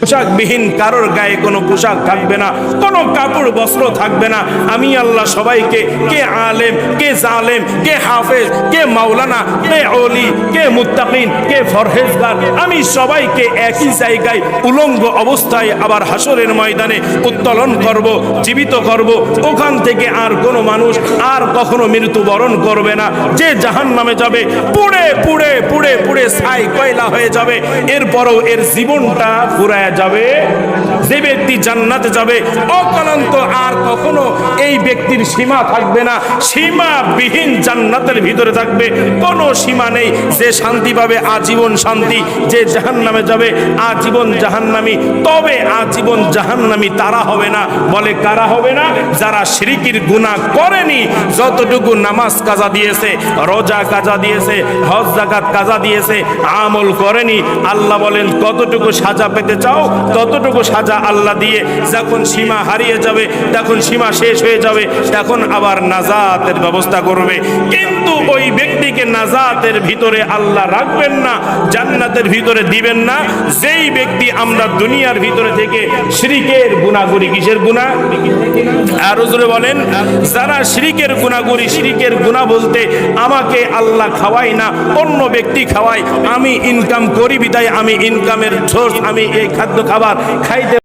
পোশাকবিহীন, কারোর গায়ে কোনো পোশাক থাকবে না, কোনো কাপড়, বস্ত্র থাকবে না। আমি আল্লাহ সবাইকে, কে আলেম, কে জালেম, কে হাফেজ, কে মাওলানা, কে অলি, কে মুত্তাকিন, কে ফরহেজগার আমি সবাইকে একই জায়গায়, উলঙ্গ অবস্থায় আবার হাসরের ময়দানে উত্তোলন করব, জীবিত করব। ওখান থেকে আর কোনো মানুষ আর কখনো মৃত্যুবরণ করবে না। যে জাহান নামে যাবে, পুড়ে পুড়ে ছাই কয়লা হয়ে যাবে। এরপরও এর জীবনটা ফুরায় যাবে। যে ব্যক্তি জান্নাতে যাবে, অকালান্ত আর কখনো এই ব্যক্তির সীমা থাকবে না। সীমাবিহীন জান্নাতের ভিতরে থাকবে। কোনো সীমা নেই। যে শান্তি পাবে, আজীবন শান্তি। যে জাহান নামে যাবে, আজীবন জাহান্নামি। তবে আজীবন জাহান্নামি তারা হবে না। বলে কারা হবে না? যারা শিরিকির গুনাহ করেনি যতটুকু নামাজ কাজা দিয়েছে, রোজা কাজা দিয়েছে, হজ জাকাত কাজা দিয়েছে, আমল করেনি, আল্লাহ বলেন কতটুকু সাজা পেতে চাও, ততটুকু সাজা আল্লাহ দিয়ে, যখন সীমা হারিয়ে যাবে, তখন সীমা শেষ হয়ে যাবে, তখন আবার নাজাতের ব্যবস্থা করবে। কিন্তু ওই ব্যক্তিকে নাজাতের ভিতরে আল্লাহ রাখবেন না, জান্নাতের ভিতরে দিবেন না, যেই ব্যক্তি আমরা দুনিয়ার ভিতরে থেকে শ্রীকের গুণাগুরি কিসের গুণা? আরও জোরে বলেন, যারা শ্রীকের গুণাগুরি শ্রীকের গুণা বলতে আমাকে আল্লাহ খাওয়াই না, অন্য ব্যক্তি খাওয়াই আমি ইনকাম করি বিদায় আমি ইনকামের সোর্স আমি এই খাদ্য খাবার খাইতে